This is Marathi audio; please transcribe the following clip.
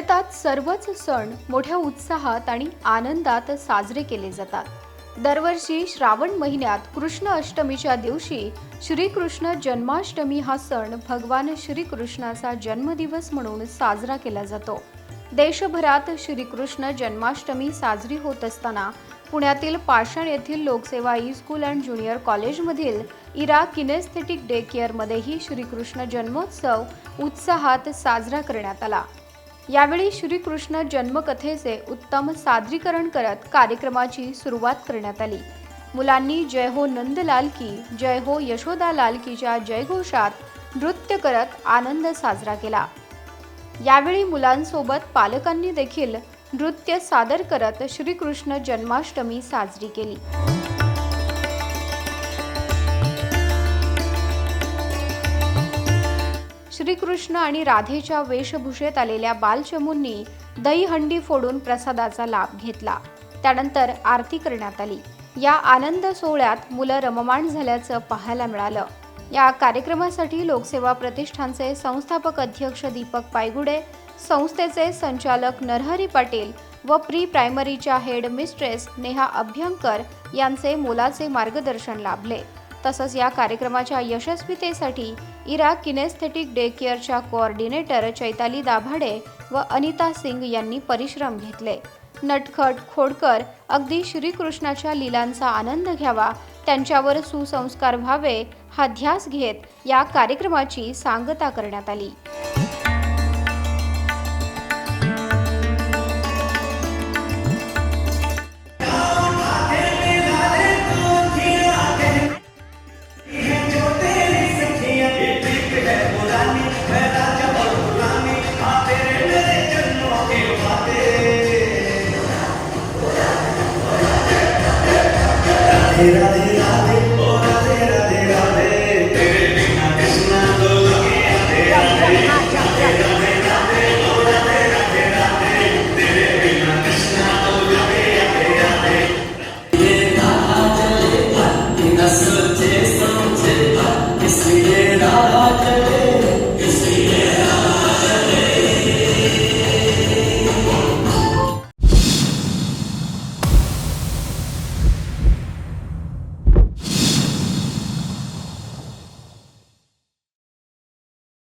भारतात सर्वच सण मोठ्या उत्साहात आणि आनंदात साजरे केले जातात. दरवर्षी श्रावण महिन्यात कृष्ण अष्टमीच्या दिवशी श्रीकृष्ण जन्माष्टमी हा सण भगवान श्रीकृष्णाचा जन्मदिवस म्हणून साजरा केला जातो. देशभरात श्रीकृष्ण जन्माष्टमी साजरी होत असताना पुण्यातील पाषाण येथील Loksewa e school and junior कॉलेजमधील इरा किनेस्थेटिक डे केअरमध्येही श्रीकृष्ण जन्मोत्सव उत्साहात साजरा करण्यात आला. यावेळी श्रीकृष्ण जन्मकथेचे उत्तम सादरीकरण करत कार्यक्रमाची सुरुवात करण्यात आली. मुलांनी जय हो नंदलाल की जय हो यशोदा लाल कीच्या जयघोषात नृत्य करत आनंद साजरा केला. यावेळी मुलांसोबत पालकांनी देखील नृत्य सादर करत श्रीकृष्ण जन्माष्टमी साजरी केली. श्रीकृष्ण आणि राधेच्या वेशभूषेत आलेल्या बालचमूंनी दहीहंडी फोडून प्रसादाचा लाभ घेतला. त्यानंतर आरती करण्यात आली. या आनंद सोहळ्यात मुलं रममाण झाल्याचं पाहायला मिळालं. या कार्यक्रमासाठी लोकसेवा प्रतिष्ठानचे संस्थापक अध्यक्ष दीपक पायगुडे संस्थेचे संचालक नरहरी पाटील व प्री प्रायमरीच्या हेड मिस्ट्रेस नेहा अभ्यंकर यांचे मोलाचे मार्गदर्शन लाभले. तसंच या कार्यक्रमाच्या यशस्वीतेसाठी इरा किनेस्थेटिक डे केअरच्या कोऑर्डिनेटर चैताली दाभाडे व अनिता सिंग यांनी परिश्रम घेतले. नटखट खोडकर अगदी श्रीकृष्णाच्या लीलांचा आनंद घ्यावा त्यांच्यावर सुसंस्कार व्हावे हा ध्यास घेत या कार्यक्रमाची सांगता करण्यात आली. variedades